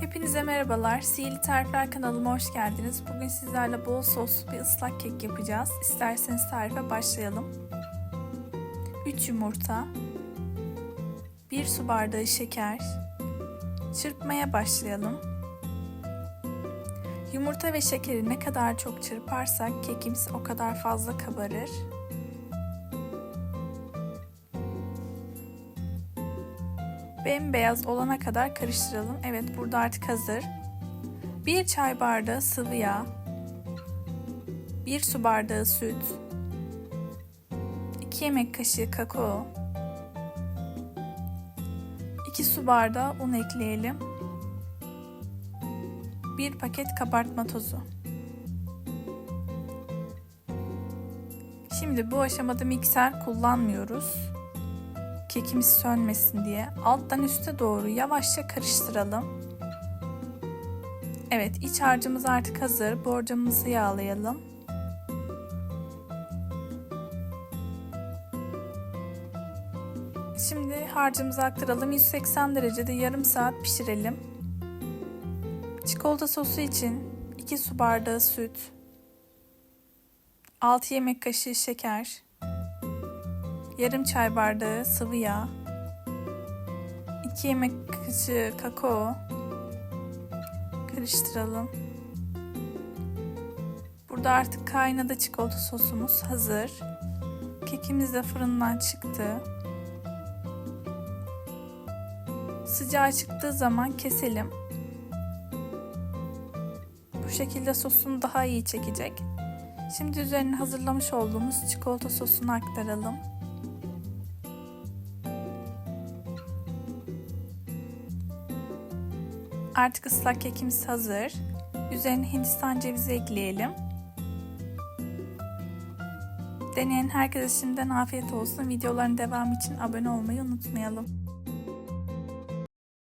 Hepinize merhabalar. Sihirli Tarifler kanalıma hoş geldiniz. Bugün sizlerle bol soslu bir ıslak kek yapacağız. İsterseniz tarife başlayalım. 3 yumurta, 1 su bardağı şeker, çırpmaya başlayalım. Yumurta ve şekeri ne kadar çok çırparsak kekimiz o kadar fazla kabarır. Bembeyaz olana kadar karıştıralım. Evet burada artık hazır. 1 çay bardağı sıvı yağ, 1 su bardağı süt, 2 yemek kaşığı kakao, 2 su bardağı un ekleyelim. 1 paket kabartma tozu. Şimdi bu aşamada mikser kullanmıyoruz kekimiz sönmesin diye alttan üste doğru yavaşça karıştıralım. Evet iç harcımız artık hazır. Borcamımızı yağlayalım. Şimdi harcımızı aktaralım. 180 derecede yarım saat pişirelim. Çikolata sosu için 2 su bardağı süt, 6 yemek kaşığı şeker, yarım çay bardağı sıvı yağ, 2 yemek kaşığı kakao karıştıralım. Burada artık kaynadı çikolata sosumuz hazır. Kekimiz de fırından çıktı. Sıcağı çıktığı zaman keselim. Bu şekilde sosunu daha iyi çekecek. Şimdi üzerine hazırlamış olduğumuz çikolata sosunu aktaralım. Artık ıslak kekimiz hazır. Üzerine hindistan cevizi ekleyelim. Deneyen herkese şimdiden afiyet olsun. Videoların devamı için abone olmayı unutmayalım.